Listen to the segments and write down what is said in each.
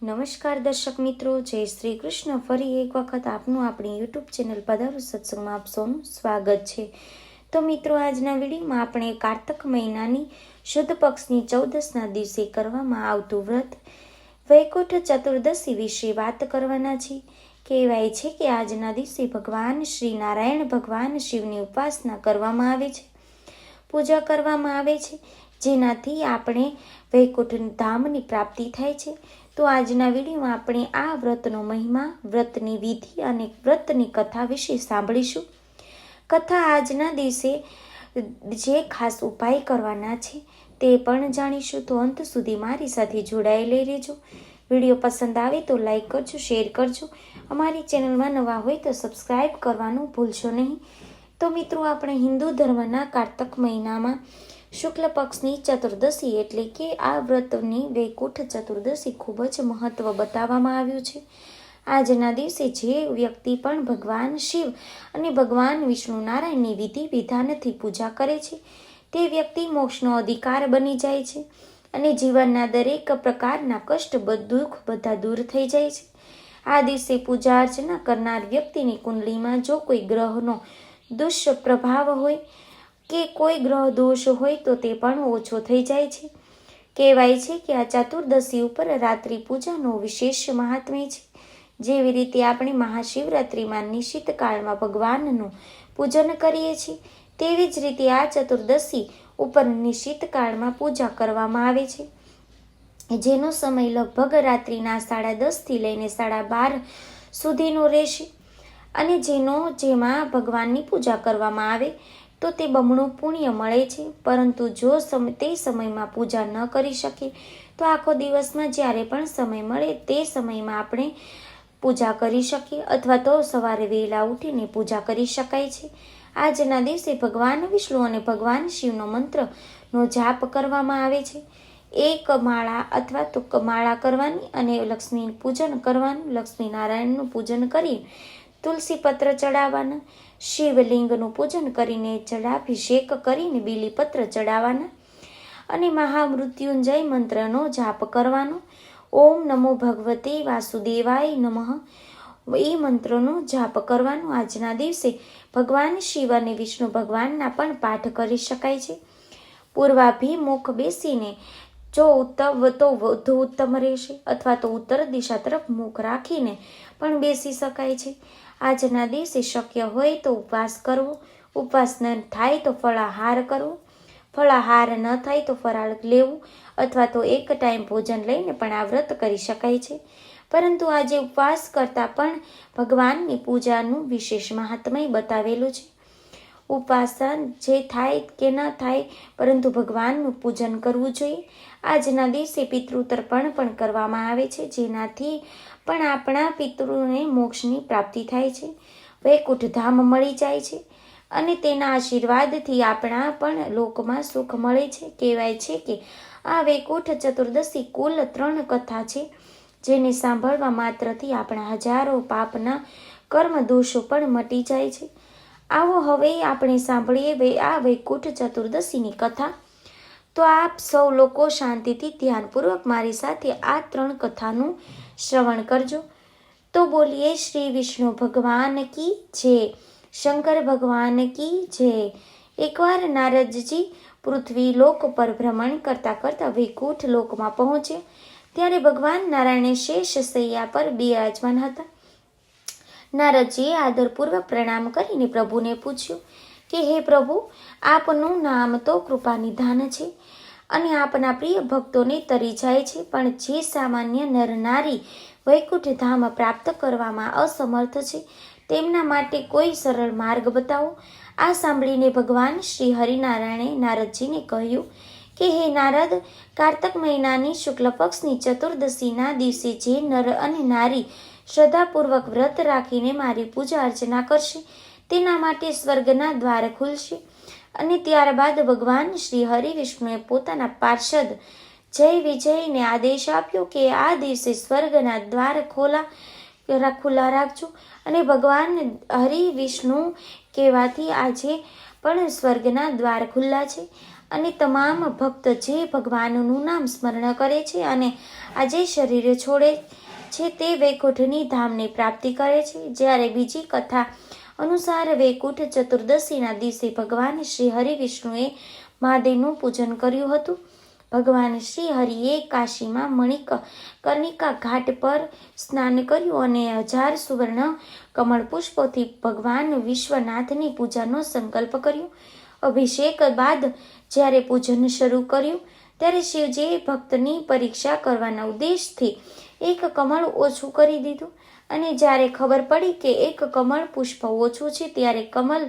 નમસ્કાર દર્શક મિત્રો, જય શ્રી કૃષ્ણ. ફરી એક વખત આપનું આપણી યુટ્યુબ ચેનલ પધારું સત્સંગમાં આપ સૌનું સ્વાગત છે. તો મિત્રો, આજના વિડીયોમાં આપણે કારતક મહિનાની શુદ્ધ પક્ષની ચૌદસના દિવસે કરવામાં આવતું વ્રત, વૈકુંઠ ચતુર્દશી વિશે વાત કરવાના છે કહેવાય છે કે આજના દિવસે ભગવાન શ્રી નારાયણ ભગવાન શિવની ઉપાસના કરવામાં આવે છે. પૂજા કરવામાં આવે છે, જેનાથી આપણે વૈકુંઠ ધામની પ્રાપ્તિ થાય છે. તો આજના વિડીયોમાં આપણે આ વ્રતનો મહિમા, વ્રતની વિધિ અને વ્રતની કથા વિશે સાંભળીશું. કથા આજના દિવસે જે ખાસ ઉપાય કરવાના છે તે પણ જાણીશું. તો અંત સુધી મારી સાથે જોડાયેલી રહેજો. વીડિયો પસંદ આવે તો લાઈક કરજો, શેર કરજો. અમારી ચેનલમાં નવા હોય તો સબસ્ક્રાઈબ કરવાનું ભૂલશો નહીં. તો મિત્રો, આપણે હિન્દુ ધર્મના કારતક મહિનામાં શુક્લ પક્ષની ચતુર્દશી એટલે કે આ વ્રતની વૈકુંઠ ચતુર્દશી ખૂબ જ મહત્વ બતાવવામાં આવ્યું છે. આજના દિવસે જે વ્યક્તિ પણ ભગવાન શિવ અને ભગવાન વિષ્ણુ નારાયણની વિધિ વિધાનથી પૂજા કરે છે, તે વ્યક્તિ મોક્ષનો અધિકાર બની જાય છે અને જીવનના દરેક પ્રકારના કષ્ટ દુઃખ બધા દૂર થઈ જાય છે. આ દિવસે પૂજા અર્ચના કરનાર વ્યક્તિની કુંડલીમાં જો કોઈ ગ્રહનો દુષ્પ્રભાવ હોય કે કોઈ ગ્રહ દોષ હોય તો તે પણ ઓછો થઈ જાય છે. કહેવાય છે કે આ ચતુર્દશી ઉપર રાત્રિ પૂજાનો વિશેષ મહાત્મ્ય છે. જેવી રીતે આપણે મહાશિવરાત્રિમાં નિશ્ચિત કાળમાં ભગવાનનું પૂજન કરીએ છીએ, તેવી જ રીતે આ ચતુર્દશી ઉપર નિશ્ચિત કાળમાં પૂજા કરવામાં આવે છે. જેનો સમય લગભગ રાત્રિના સાડા દસથી લઈને સાડા બાર સુધીનો રહેશે. અને જેનો, જેમાં ભગવાનની પૂજા કરવામાં આવે તો તે બમણું પુણ્ય મળે છે. પરંતુ જો તે સમયમાં પૂજા ન કરી શકીએ તો આખો દિવસમાં જ્યારે પણ સમય મળે, તે સમયમાં આપણે પૂજા કરી શકીએ અથવા તો સવારે વહેલા ઉઠીને પૂજા કરી શકાય છે. આજના દિવસે ભગવાન વિષ્ણુ અને ભગવાન શિવનો મંત્રનો જાપ કરવામાં આવે છે. એક માળા અથવા તો માળા કરવાની અને લક્ષ્મી પૂજન કરવાનું, લક્ષ્મી નારાયણનું પૂજન કરી તુલસી પત્ર ચડાવવાના, શિવલિંગનું પૂજન કરીને જળાભિષેક કરીને બીલીપત્ર ચડાવવાના અને મહામૃત્યુંજય મંત્રનો જાપ કરવાનો. ઓમ નમો ભગવતે વાસુદેવાય નમઃ. એ મંત્રનો જાપ કરવાનો. આજના દિવસે ભગવાન શિવ અને વિષ્ણુ ભગવાનના પણ પાઠ કરી શકાય છે. પૂર્વાભિમુખ બેસીને જો ઉત્તમ તો વધુ ઉત્તમ રહેશે અથવા તો ઉત્તર દિશા તરફ મુખ રાખીને પણ બેસી શકાય છે. આજના દિવસે શક્ય હોય તો ઉપવાસ કરવો. ઉપવાસ ન થાય તો ફળાહાર કરવો ફળાહાર ન થાય તો ફરાળ લેવું અથવા તો એક ટાઈમ ભોજન લઈને પણ આ વ્રત કરી શકાય છે. પરંતુ આજે ઉપવાસ કરતાં પણ ભગવાનની પૂજાનું વિશેષ મહાત્મય બતાવેલું છે. ઉપાસન જે થાય કે ન થાય, પરંતુ ભગવાનનું પૂજન કરવું જોઈએ. આજના દિવસે પિતૃતર્પણ પણ કરવામાં આવે છે, જેનાથી પણ આપણા પિતૃને મોક્ષની પ્રાપ્તિ થાય છે. વૈકુંઠ ધામ મળી જાય છે અને તેના આશીર્વાદથી આપણા પણ લોકમાં સુખ મળે છે. કહેવાય છે કે આ વૈકુંઠ ચતુર્દશી કુલ ત્રણ કથા છે, જેને સાંભળવા માત્રથી આપણા હજારો પાપના કર્મ દોષો પણ મટી જાય છે. આવો હવે આપણે સાંભળીએ આ વૈકુંઠ ચતુર્દશીની કથા. તો આપ સૌ લોકો શાંતિથી ધ્યાનપૂર્વક મારી સાથે આ ત્રણ કથાનું શ્રવણ કરજો. તો બોલીએ, શ્રી વિષ્ણુ ભગવાન કી જે શંકર ભગવાન કી જે એકવાર નારદજી પૃથ્વી લોક પર ભ્રમણ કરતાં કરતાં વૈકુંઠ લોકમાં પહોંચે ત્યારે ભગવાન નારાયણે શેષ સૈયા પર બિરાજમાન હતા. નારદજીએ આદરપૂર્વક પ્રણામ કરીને પ્રભુને પૂછ્યું કે, હે પ્રભુ, આપનું નામ તો કૃપા નિધાન છે અને આપના પ્રિય ભક્તોને તરી જાય છે, પણ જે સામાન્ય નર નારી વૈકુંઠ ધામ પ્રાપ્ત કરવામાં અસમર્થ છે, તેમના માટે કોઈ સરળ માર્ગ બતાવો. આ સાંભળીને ભગવાન શ્રી હરિનારાયણે નારદજીને કહ્યું કે, હે નારદ, કારતક મહિનાની શુક્લ પક્ષની ચતુર્દશીના દિવસે જે નર અને નારી શ્રદ્ધાપૂર્વક વ્રત રાખીને મારી પૂજા અર્ચના કરશે. તેના માટે સ્વર્ગના દ્વાર ખુલશે અને ત્યારબાદ ભગવાન શ્રી હરિ વિષ્ણુએ પોતાના પાર્ષદ જય વિજયને આદેશ આપ્યો કે આ દિવસે સ્વર્ગના દ્વાર ખોલા ખુલ્લા રાખજો. અને ભગવાન હરિ વિષ્ણુ કહેવાથી આજે પણ સ્વર્ગના દ્વાર ખુલ્લા છે અને તમામ ભક્ત જે ભગવાનનું નામ સ્મરણ કરે છે અને આજે શરીર છોડે છે તે વૈકુંઠની ધામની પ્રાપ્તિ કરે છે. જ્યારે બીજી કથા અનુસાર વૈકુંઠ ચતુર્દશીના દિવસે ભગવાન શ્રી હરિ વિષ્ણુએ મહાદેવનું પૂજન કર્યું હતું. ભગવાન શ્રી હરિએ કાશીમાં મણિક કર્ણિકા ઘાટ પર સ્નાન કર્યું અને હજાર સુવર્ણ કમળ પુષ્પોથી ભગવાન વિશ્વનાથની પૂજાનો સંકલ્પ કર્યો. અભિષેક બાદ જ્યારે પૂજન શરૂ કર્યું, ત્યારે શિવજીએ ભક્તની પરીક્ષા કરવાના ઉદ્દેશથી એક કમળ ઓછું કરી દીધું. અને જ્યારે ખબર પડી કે એક કમળ પુષ્પ ઓછું છે, ત્યારે કમલ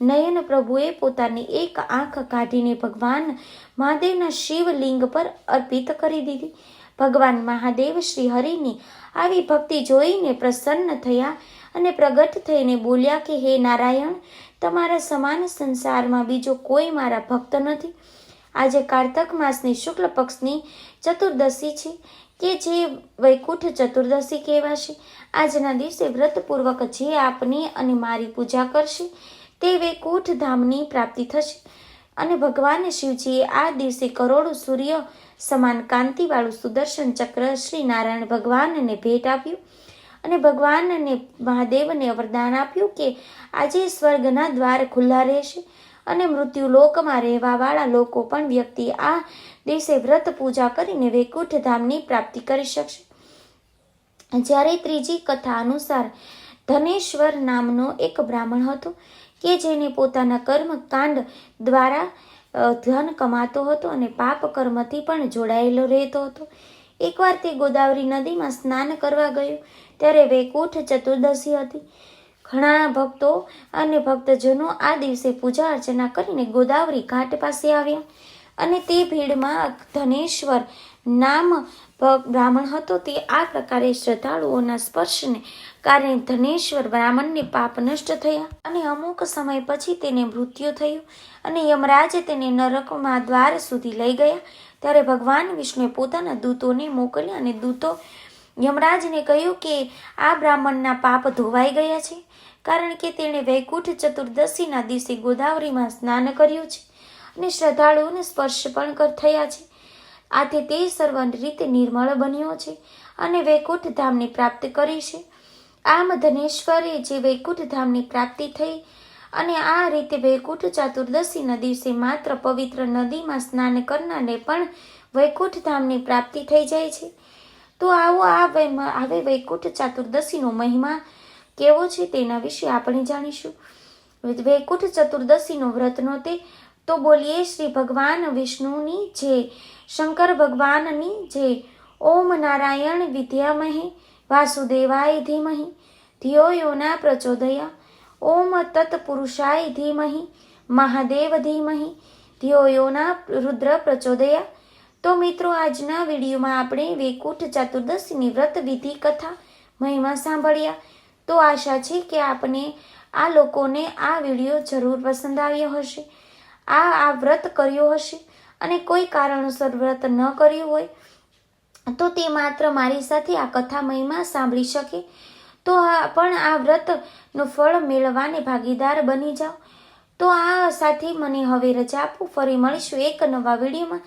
નયન પ્રભુએ પોતાની એક આંખ કાઢીને ભગવાન મહાદેવના શિવલિંગ પર અર્પિત કરી દીધી. ભગવાન મહાદેવ શ્રી હરિની આવી ભક્તિ જોઈને પ્રસન્ન થયા અને પ્રગટ થઈને બોલ્યા કે, હે નારાયણ, તમારા સમાન સંસારમાં બીજો કોઈ મારા ભક્ત નથી. આજે કારતક માસની શુક્લ પક્ષની ચતુર્દશી છે. કે જે વૈકુંઠ ચતુર્દશી કહેવાશે. આજના દિવસે વ્રતપૂર્વક જે આપની અને મારી પૂજા કરશે, તે વૈકુંઠ ધામની પ્રાપ્તિ થશે. અને ભગવાન શિવજીએ આ દિવસે કરોડો સૂર્ય સમાન કાંતિવાળું સુદર્શન ચક્ર શ્રી નારાયણ ભગવાનને ભેટ આપ્યું. અને ભગવાનને મહાદેવને વરદાન આપ્યું કે આજે સ્વર્ગના દ્વાર ખુલ્લા રહેશે. અને મૃત્યુલોકમાં રહેવાવાળા લોકો પણ વ્યક્તિ આ દિવસે વ્રત પૂજા કરીને વૈકુંઠ ધામની પ્રાપ્તિ કરી શકશે. જ્યારે ત્રીજી કથા અનુસાર ધનેશ્વર નામનો એક બ્રાહ્મણ હતો કે જેને પોતાના કર્મ કાંડ દ્વારા ધન કમાતો હતો અને પાપ કર્મથી પણ જોડાયેલો રહેતો હતો. એકવાર તે ગોદાવરી નદીમાં સ્નાન કરવા ગયો, ત્યારે વૈકુંઠ ચતુર્દશી હતી. ઘણા ભક્તો અને ભક્તજનો આ દિવસે પૂજા અર્ચના કરીને ગોદાવરી ઘાટ પાસે આવ્યા. અને તે ભીડમાં ધનેશ્વર નામ બ્રાહ્મણ હતો. તે આ પ્રકારે શ્રદ્ધાળુઓના સ્પર્શને કારણે ધનેશ્વર બ્રાહ્મણને પાપ નષ્ટ થયા અને અમુક સમય પછી તેને મૃત્યુ થયું અને યમરાજે તેને નરકમાં દ્વાર સુધી લઈ ગયા. ત્યારે ભગવાન વિષ્ણુએ પોતાના દૂતોને મોકલ્યા અને દૂતો યમરાજને કહ્યું કે આ બ્રાહ્મણના પાપ ધોવાઈ ગયા છે, કારણ કે તેણે વૈકુંઠ ચતુર્દશીના દિવસે ગોદાવરીમાં સ્નાન કર્યું છે અને શ્રદ્ધાળુઓને સ્પર્શ પણ થયા છે. આથી તે સર્વ રીતે નિર્મળ બન્યો છે અને વૈકુંઠ ધામની પ્રાપ્ત કરી છે. આમ ધનેશ્વરે જે વૈકુંઠ ધામની પ્રાપ્તિ થઈ અને આ રીતે વૈકુંઠ ચતુર્દશીના દિવસે માત્ર પવિત્ર નદીમાં સ્નાન કરનારને પણ વૈકુંઠ ધામની પ્રાપ્તિ થઈ જાય છે. તો આવો આ વૈ- હવે વૈકુંઠ ચતુર્દશીનો મહિમા કેવો છે તેના વિશે આપણે જાણીશું. વૈકુંઠ ચતુર્દશીનો વ્રતનો તે તો બોલીએ શ્રી ભગવાન વિષ્ણુની જે, શંકર ભગવાનની જે, ઓમ નારાયણ વિદ્યામહે, વાસુદેવાય ધીમહી ધિયો યોના પ્રચોદયા, ઓમ તત્પુરુષાય ધીમહી, મહાદેવ ધીમહી ધિયો યોના રુદ્ર પ્રચોદયા તો મિત્રો, આજના વિડીયોમાં આપણે વૈકુંઠ ચતુર્દશીની વ્રત વિધિ કથા મહિમા સાંભળ્યા. તો આશા છે કે આપને આ લોકોને આ વીડિયો જરૂર પસંદ આવ્યો હશે. આ આ વ્રત કર્યો હશે અને કોઈ કારણોસર વ્રત ન કર્યું હોય, તો તે માત્ર મારી સાથે આ કથા મહિમા સાંભળી શકે. તો પણ આ વ્રતનું ફળ મેળવાને ભાગીદાર બની જાઓ. તો આ સાથે મને હવે રજા આપું. ફરી મળીશું એક નવા વિડીયોમાં.